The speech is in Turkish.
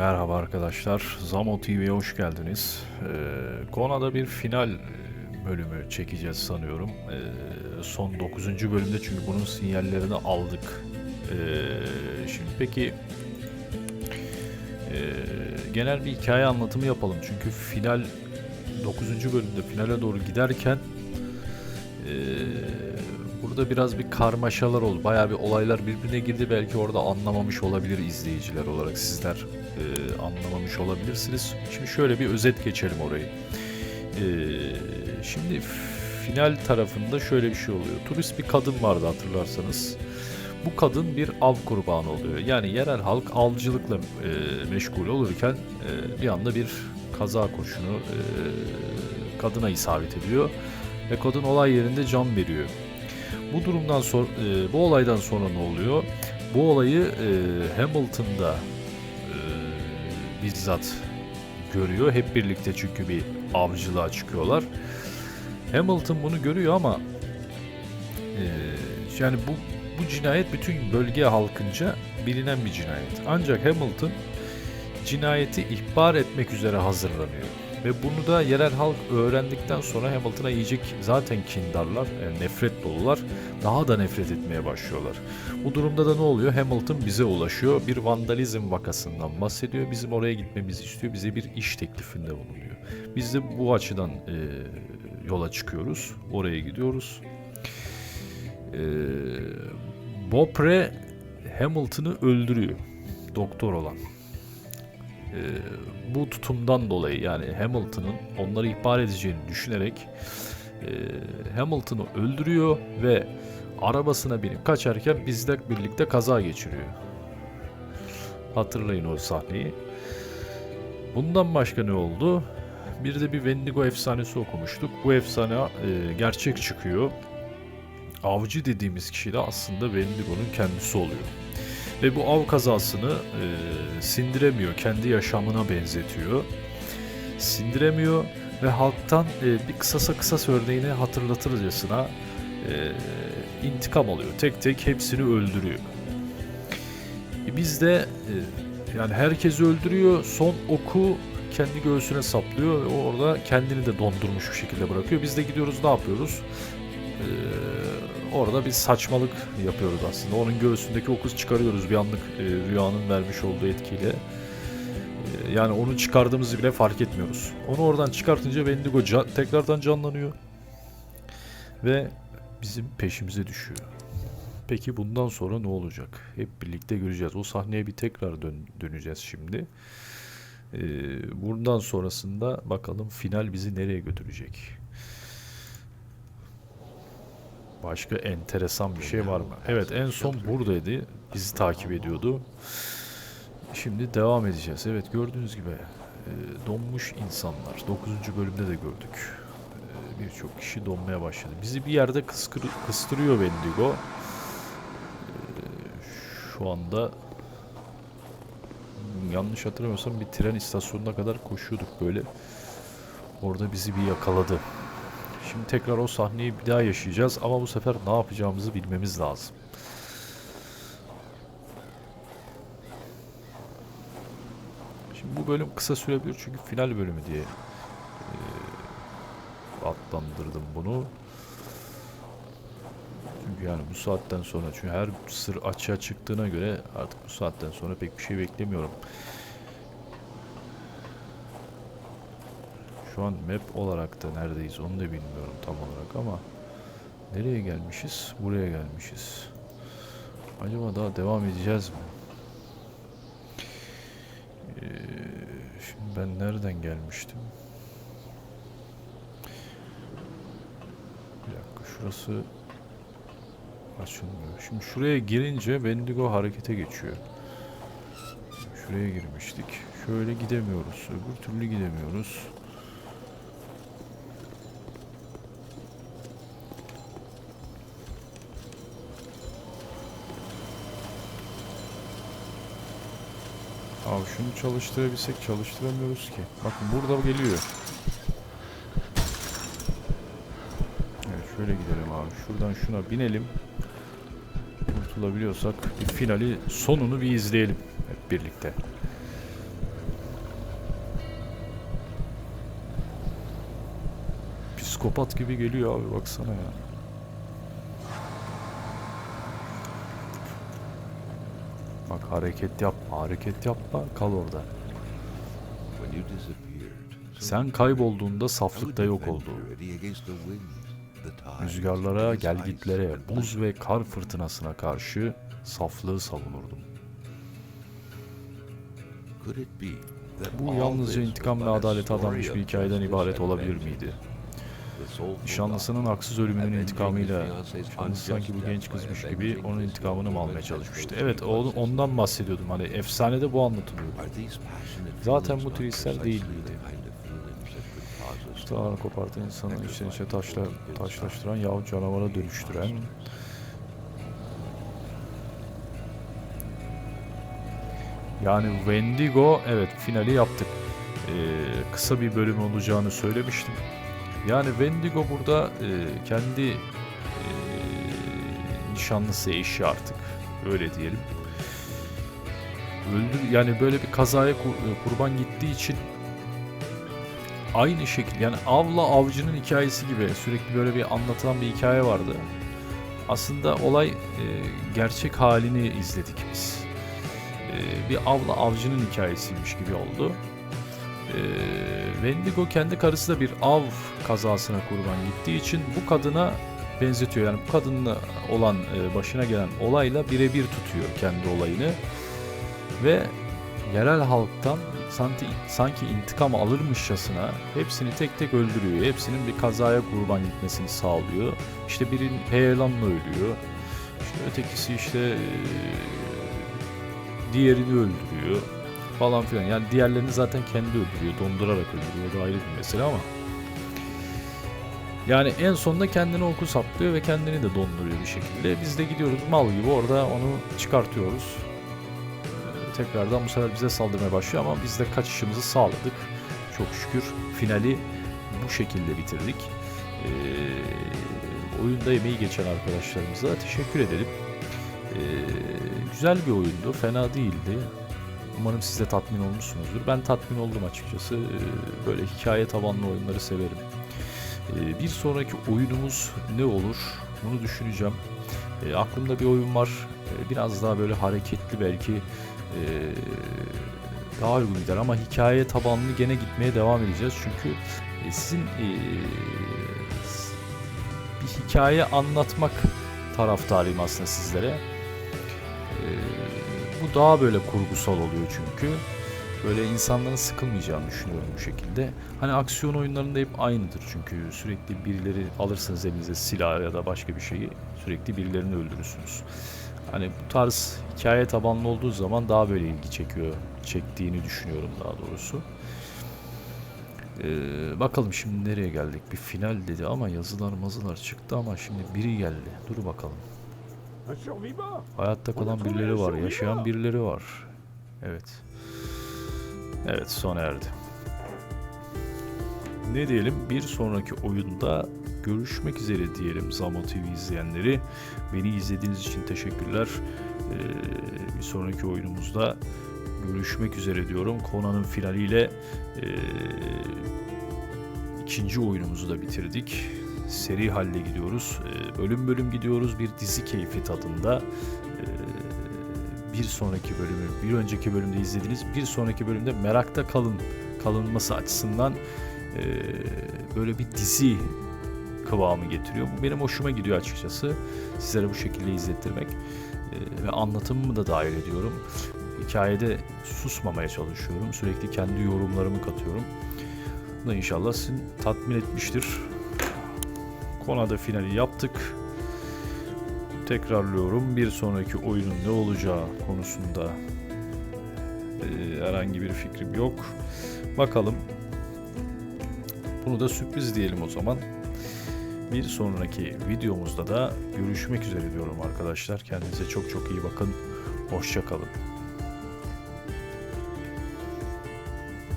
Merhaba arkadaşlar, Zamo TV'ye hoş geldiniz. Ee, Kona'da bir final bölümü çekeceğiz sanıyorum. Ee, son 9. bölümde çünkü bunun sinyallerini aldık. Ee, şimdi peki e, genel bir hikaye anlatımı yapalım. Çünkü final 9. bölümde finale doğru giderken e, burada biraz bir karmaşalar oldu. Bayağı bir olaylar birbirine girdi. Belki orada anlamamış olabilir izleyiciler olarak sizler e, anlamamış olabilirsiniz. Şimdi şöyle bir özet geçelim orayı. E, şimdi final tarafında şöyle bir şey oluyor. Turist bir kadın vardı hatırlarsanız. Bu kadın bir av kurbanı oluyor. Yani yerel halk avcılıkla e, meşgul olurken e, bir anda bir kaza kurşunu e, kadına isabet ediyor ve kadın olay yerinde can veriyor. Bu durumdan sonra e, bu olaydan sonra ne oluyor? Bu olayı e, Hamilton'da e, bizzat görüyor. Hep birlikte çünkü bir avcılığa çıkıyorlar. Hamilton bunu görüyor ama e, yani bu bu cinayet bütün bölge halkınca bilinen bir cinayet. Ancak Hamilton cinayeti ihbar etmek üzere hazırlanıyor. Ve bunu da yerel halk öğrendikten sonra Hamilton'a yiyecek zaten kindarlar, yani nefret dolular. Daha da nefret etmeye başlıyorlar. Bu durumda da ne oluyor? Hamilton bize ulaşıyor. Bir vandalizm vakasından bahsediyor. Bizim oraya gitmemizi istiyor. Bize bir iş teklifinde bulunuyor. Biz de bu açıdan e, yola çıkıyoruz. Oraya gidiyoruz. E, Bopre Hamilton'ı öldürüyor. Doktor olan. E, bu tutumdan dolayı yani Hamilton'ın onları ihbar edeceğini düşünerek e, Hamilton'ı öldürüyor ve arabasına binip kaçarken bizle birlikte kaza geçiriyor. Hatırlayın o sahneyi. Bundan başka ne oldu? Bir de bir Wendigo efsanesi okumuştuk. Bu efsane e, gerçek çıkıyor. Avcı dediğimiz kişi de aslında Wendigo'nun kendisi oluyor. Ve bu av kazasını e, sindiremiyor. Kendi yaşamına benzetiyor. Sindiremiyor ve halktan e, bir kısasa kısas örneğini hatırlatırcasına e, intikam alıyor. Tek tek hepsini öldürüyor. E, biz de e, yani herkesi öldürüyor. Son oku kendi göğsüne saplıyor ve orada kendini de dondurmuş bir şekilde bırakıyor. Biz de gidiyoruz ne yapıyoruz? Ee, orada bir saçmalık yapıyoruz aslında. Onun göğsündeki oku çıkarıyoruz bir anlık e, rüyanın vermiş olduğu etkiyle. Ee, yani onu çıkardığımızı bile fark etmiyoruz. Onu oradan çıkartınca Wendigo ca- tekrardan canlanıyor. Ve bizim peşimize düşüyor. Peki bundan sonra ne olacak? Hep birlikte göreceğiz. O sahneye bir tekrar dön- döneceğiz şimdi. Ee, buradan sonrasında bakalım final bizi nereye götürecek? Başka enteresan bir şey var mı? Evet en son buradaydı. Bizi takip ediyordu. Şimdi devam edeceğiz. Evet gördüğünüz gibi e, donmuş insanlar. 9. bölümde de gördük. E, Birçok kişi donmaya başladı. Bizi bir yerde kıskır, kıstırıyor Wendigo. E, şu anda yanlış hatırlamıyorsam bir tren istasyonuna kadar koşuyorduk böyle. Orada bizi bir yakaladı. Şimdi tekrar o sahneyi bir daha yaşayacağız ama bu sefer ne yapacağımızı bilmemiz lazım. Şimdi bu bölüm kısa sürebilir çünkü final bölümü diye eee, adlandırdım bunu. Çünkü yani bu saatten sonra çünkü her sır açığa çıktığına göre artık bu saatten sonra pek bir şey beklemiyorum. Şu an map olarak da neredeyiz onu da bilmiyorum tam olarak ama nereye gelmişiz? Buraya gelmişiz. Acaba daha devam edeceğiz mi? Ee, şimdi ben nereden gelmiştim? Bir dakika şurası açılmıyor. Şimdi şuraya girince Wendigo harekete geçiyor. Şuraya girmiştik. Şöyle gidemiyoruz. Öbür türlü gidemiyoruz. Abi şunu çalıştırabilsek çalıştıramıyoruz ki. Bakın burada geliyor. Evet şöyle gidelim abi. Şuradan şuna binelim. Kurtulabiliyorsak bir finali sonunu bir izleyelim hep birlikte. Psikopat gibi geliyor abi baksana ya. Bak hareket yapma, hareket yapma, kal orada. Sen kaybolduğunda saflıkta yok oldu. Rüzgarlara, gelgitlere, buz ve kar fırtınasına karşı saflığı savunurdum. Bu yalnızca intikam ve adalete adanmış bir hikayeden ibaret olabilir miydi? God haksız ölümünün intikamıyla Şansı sanki bu genç kızmış gibi onun intikamını mı almaya çalışmıştı? Evet ondan bahsediyordum hani efsanede bu anlatılıyor. Are these passionate Zaten bu twistler precisely değil miydi? Tağını kopartan insanı içten içe taşla, taşlaştıran yahut canavara dönüştüren Yani Wendigo evet finali yaptık. Ee, kısa bir bölüm olacağını söylemiştim. Yani Wendigo burada e, kendi e, nişanlısı eşi artık öyle diyelim. Öldü yani böyle bir kazaya kur- kurban gittiği için aynı şekilde yani avla avcının hikayesi gibi sürekli böyle bir anlatılan bir hikaye vardı. Aslında olay e, gerçek halini izledik biz. E, bir avla avcının hikayesiymiş gibi oldu. E, Wendigo kendi karısı da bir av kazasına kurban gittiği için bu kadına benzetiyor. Yani bu kadınla olan e, başına gelen olayla birebir tutuyor kendi olayını. Ve yerel halktan sanki, sanki intikam alırmışçasına hepsini tek tek öldürüyor. Hepsinin bir kazaya kurban gitmesini sağlıyor. İşte birinin heyelanla ölüyor. İşte ötekisi işte eee, diğerini öldürüyor falan filan. Yani diğerlerini zaten kendi öldürüyor. Dondurarak öldürüyor. Da ayrı bir mesele ama. Yani en sonunda kendine oku saplıyor ve kendini de donduruyor bir şekilde. Biz de gidiyoruz mal gibi orada onu çıkartıyoruz tekrardan bu sefer bize saldırmaya başlıyor ama biz de kaçışımızı sağladık. Çok şükür finali bu şekilde bitirdik. Ee, oyunda emeği geçen arkadaşlarımıza teşekkür edelim. Ee, güzel bir oyundu, fena değildi. Umarım siz de tatmin olmuşsunuzdur. Ben tatmin oldum açıkçası. Ee, böyle hikaye tabanlı oyunları severim. Ee, bir sonraki oyunumuz ne olur? Bunu düşüneceğim. Ee, aklımda bir oyun var. Biraz daha böyle hareketli belki daha uygun gider ama hikaye tabanlı gene gitmeye devam edeceğiz çünkü e, sizin e, bir hikaye anlatmak taraftarıyım aslında sizlere. Ee, bu daha böyle kurgusal oluyor çünkü. Böyle insanların sıkılmayacağını düşünüyorum bu şekilde. Hani aksiyon oyunlarında hep aynıdır çünkü sürekli birileri alırsınız elinize silah ya da başka bir şeyi sürekli birilerini öldürürsünüz. Hani bu tarz hikaye tabanlı olduğu zaman daha böyle ilgi çekiyor. Çektiğini düşünüyorum daha doğrusu. Ee, bakalım şimdi nereye geldik? Bir final dedi ama yazılar mazılar çıktı ama şimdi biri geldi. Dur bakalım. Hayatta kalan birileri var, yaşayan birileri var. Evet. Evet, sona erdi. Ne diyelim? Bir sonraki oyunda görüşmek üzere diyelim Zamo TV izleyenleri. Beni izlediğiniz için teşekkürler. Ee, bir sonraki oyunumuzda görüşmek üzere diyorum. Konanın finaliyle ee, ikinci oyunumuzu da bitirdik. Seri halde gidiyoruz. Ee, bölüm bölüm gidiyoruz. Bir dizi keyfi tadında. Ee, bir sonraki bölümü, bir önceki bölümde izlediğiniz bir sonraki bölümde merakta kalın kalınması açısından ee, böyle bir dizi kıvamı getiriyor. Bu benim hoşuma gidiyor açıkçası. Sizlere bu şekilde izlettirmek ve anlatımımı da dahil ediyorum. Hikayede susmamaya çalışıyorum. Sürekli kendi yorumlarımı katıyorum. Bu da inşallah sizi tatmin etmiştir. Konada finali yaptık. Tekrarlıyorum. Bir sonraki oyunun ne olacağı konusunda e, herhangi bir fikrim yok. Bakalım. Bunu da sürpriz diyelim o zaman. Bir sonraki videomuzda da görüşmek üzere diyorum arkadaşlar. Kendinize çok çok iyi bakın. Hoşça kalın.